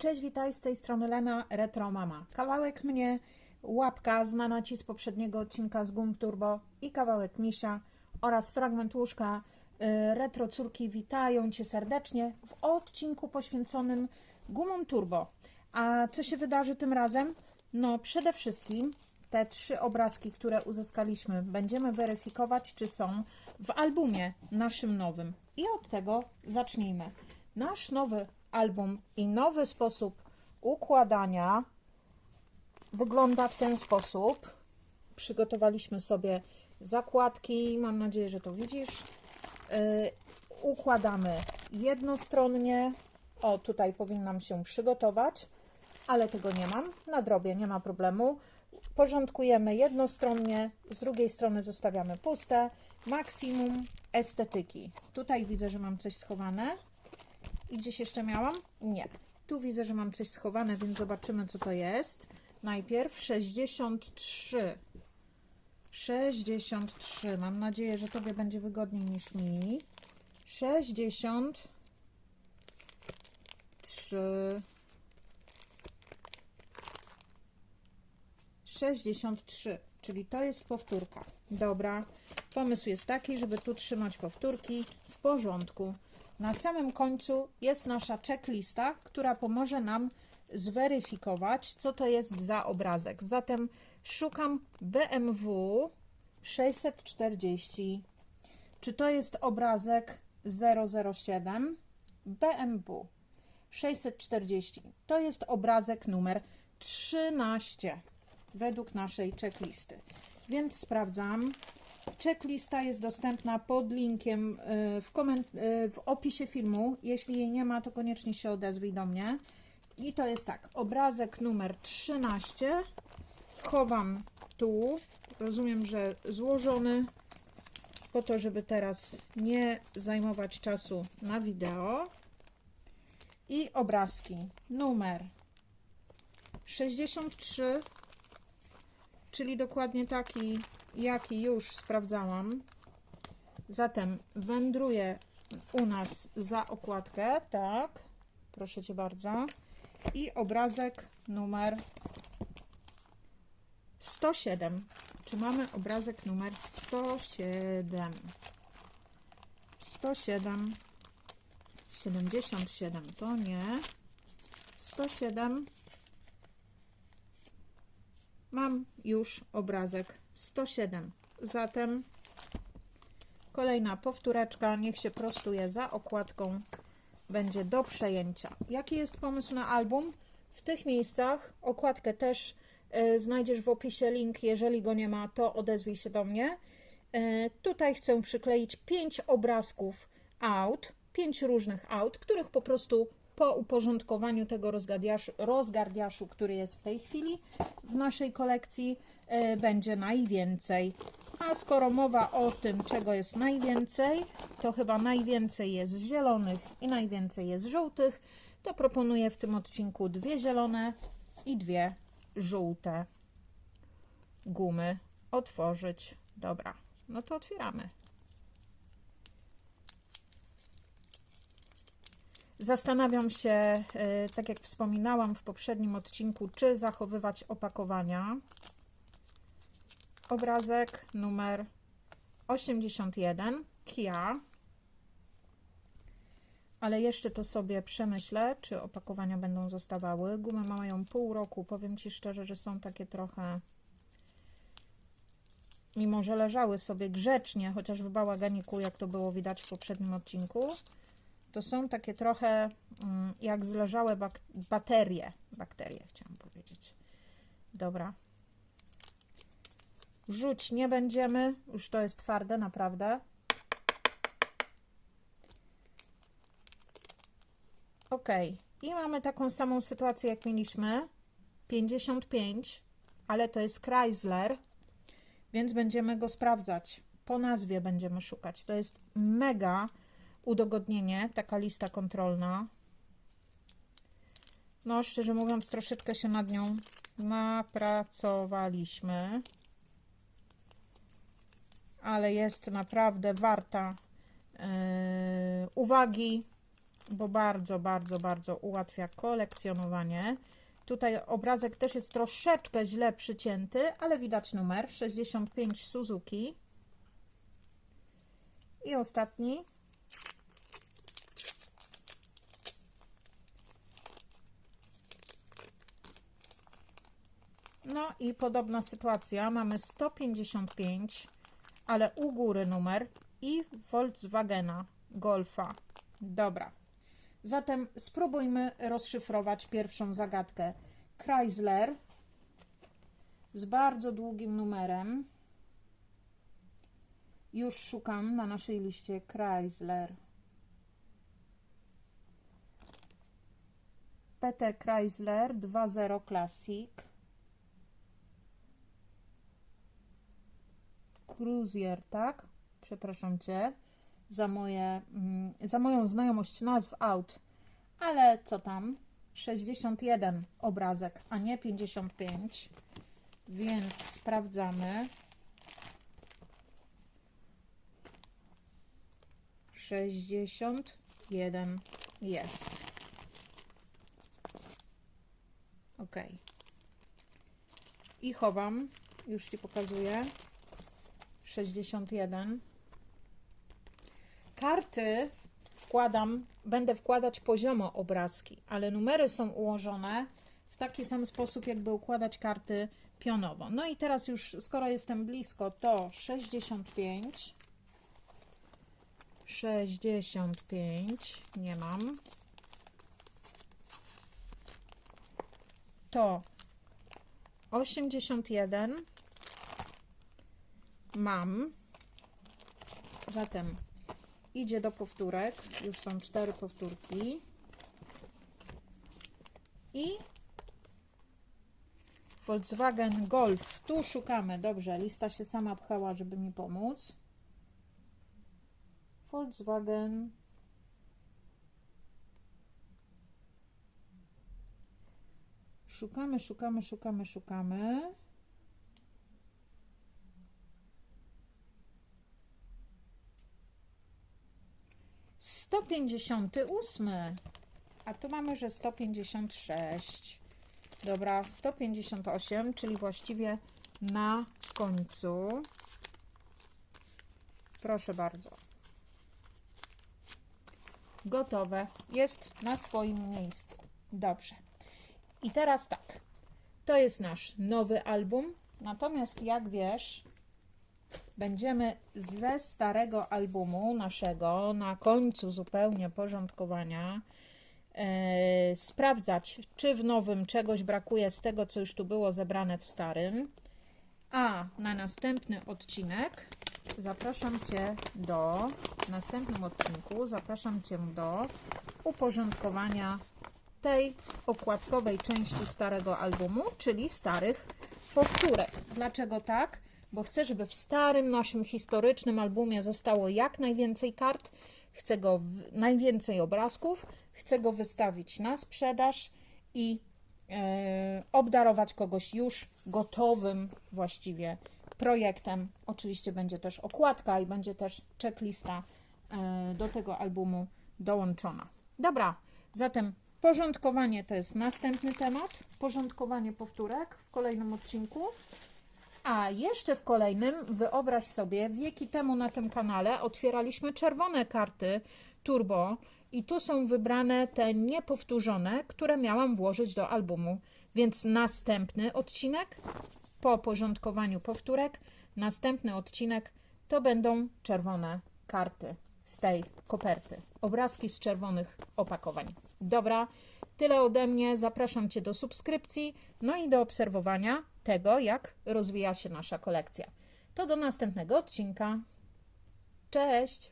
Cześć, witaj, z tej strony Lena, Retro Mama. Kawałek mnie, łapka znana Ci z poprzedniego odcinka z Gum Turbo i kawałek misia oraz fragment łóżka y, Retro Córki witają Cię serdecznie w odcinku poświęconym gumom Turbo. A co się wydarzy tym razem? No przede wszystkim te trzy obrazki, które uzyskaliśmy, będziemy weryfikować, czy są w albumie naszym nowym. I od tego zacznijmy. Nasz nowy album i nowy sposób układania wygląda w ten sposób. Przygotowaliśmy sobie zakładki, mam nadzieję, że to widzisz. Yy, układamy jednostronnie. O, tutaj powinnam się przygotować, ale tego nie mam. Nadrobię, nie ma problemu. Porządkujemy jednostronnie, z drugiej strony zostawiamy puste. Maksimum estetyki. Tutaj widzę, że mam coś schowane. I gdzieś jeszcze miałam? Nie. Tu widzę, że mam coś schowane, więc zobaczymy, co to jest. Najpierw 63. 63. Mam nadzieję, że Tobie będzie wygodniej niż mi. 63. 63, czyli to jest powtórka. Dobra. Pomysł jest taki, żeby tu trzymać powtórki w porządku. Na samym końcu jest nasza checklista, która pomoże nam zweryfikować, co to jest za obrazek. Zatem szukam BMW 640. Czy to jest obrazek 007? BMW 640. To jest obrazek numer 13 według naszej checklisty. Więc sprawdzam. Checklista jest dostępna pod linkiem y, w, y, w opisie filmu. Jeśli jej nie ma, to koniecznie się odezwij do mnie. I to jest tak, obrazek numer 13. Chowam tu. Rozumiem, że złożony po to, żeby teraz nie zajmować czasu na wideo. I obrazki numer 63, czyli dokładnie taki jaki już sprawdzałam. Zatem wędruje u nas za okładkę, tak, proszę Cię bardzo. I obrazek numer 107. Czy mamy obrazek numer 107? 107, 77 to nie. 107 mam już obrazek 107. Zatem kolejna powtóreczka, niech się prostuje za okładką, będzie do przejęcia. Jaki jest pomysł na album? W tych miejscach okładkę też y, znajdziesz w opisie link, jeżeli go nie ma, to odezwij się do mnie. Y, tutaj chcę przykleić 5 obrazków aut, 5 różnych aut, których po prostu po uporządkowaniu tego rozgardiaszu, rozgardiaszu, który jest w tej chwili w naszej kolekcji, będzie najwięcej. A skoro mowa o tym, czego jest najwięcej, to chyba najwięcej jest zielonych i najwięcej jest żółtych, to proponuję w tym odcinku dwie zielone i dwie żółte gumy otworzyć. Dobra, no to otwieramy. Zastanawiam się, e, tak jak wspominałam w poprzednim odcinku, czy zachowywać opakowania obrazek numer 81 Kia. Ale jeszcze to sobie przemyślę, czy opakowania będą zostawały. Gumy mają pół roku. Powiem Ci szczerze, że są takie trochę mimo że leżały sobie grzecznie, chociaż w bałaganiku, jak to było widać w poprzednim odcinku, to są takie trochę mm, jak zleżałe bak baterie. Bakterie chciałam powiedzieć. Dobra, Rzuć nie będziemy, już to jest twarde, naprawdę. Ok, i mamy taką samą sytuację, jak mieliśmy. 55, ale to jest Chrysler, więc będziemy go sprawdzać. Po nazwie będziemy szukać. To jest mega udogodnienie, taka lista kontrolna. No, szczerze mówiąc, troszeczkę się nad nią napracowaliśmy ale jest naprawdę warta yy, uwagi. bo bardzo, bardzo, bardzo ułatwia kolekcjonowanie. Tutaj obrazek też jest troszeczkę źle przycięty, ale widać numer 65 Suzuki. I ostatni. No i podobna sytuacja. Mamy 155, ale u góry numer i Volkswagena Golfa. Dobra. Zatem spróbujmy rozszyfrować pierwszą zagadkę. Chrysler z bardzo długim numerem. Już szukam na naszej liście Chrysler. PT Chrysler 2.0 Classic. Cruiser, tak? Przepraszam Cię za, moje, mm, za moją znajomość nazw aut, ale co tam? 61 obrazek, a nie 55, więc sprawdzamy. 61 jest. Ok. I chowam, już Ci pokazuję. 61. Karty wkładam, będę wkładać poziomo obrazki, ale numery są ułożone w taki sam sposób, jakby układać karty pionowo. No i teraz już, skoro jestem blisko, to 65. 65 nie mam. To 81 mam. Zatem idzie do powtórek. Już są cztery powtórki. I Volkswagen Golf. Tu szukamy. Dobrze, lista się sama pchała, żeby mi pomóc. Volkswagen Szukamy, szukamy, szukamy, szukamy. Sto pięćdziesiąty ósmy. A tu mamy, że 156. Dobra, 158, czyli właściwie na końcu. Proszę bardzo. Gotowe. Jest na swoim miejscu. Dobrze. I teraz tak. To jest nasz nowy album. Natomiast jak wiesz, będziemy ze starego albumu naszego na końcu zupełnie porządkowania e, sprawdzać, czy w nowym czegoś brakuje z tego, co już tu było zebrane w starym. A na następny odcinek zapraszam Cię do, w następnym odcinku zapraszam Cię do uporządkowania tej okładkowej części starego albumu, czyli starych powtórek. Dlaczego tak? Bo chcę, żeby w starym naszym historycznym albumie zostało jak najwięcej kart, chcę go najwięcej obrazków, chcę go wystawić na sprzedaż i e, obdarować kogoś już gotowym właściwie projektem. Oczywiście będzie też okładka i będzie też checklista e, do tego albumu dołączona. Dobra, zatem porządkowanie to jest następny temat. Porządkowanie powtórek w kolejnym odcinku. A jeszcze w kolejnym, wyobraź sobie, wieki temu na tym kanale otwieraliśmy czerwone karty turbo i tu są wybrane te niepowtórzone, które miałam włożyć do albumu. Więc następny odcinek po porządkowaniu powtórek, następny odcinek to będą czerwone karty z tej koperty. Obrazki z czerwonych opakowań. Dobra, tyle ode mnie. Zapraszam Cię do subskrypcji, no i do obserwowania tego, jak rozwija się nasza kolekcja. To do następnego odcinka. Cześć!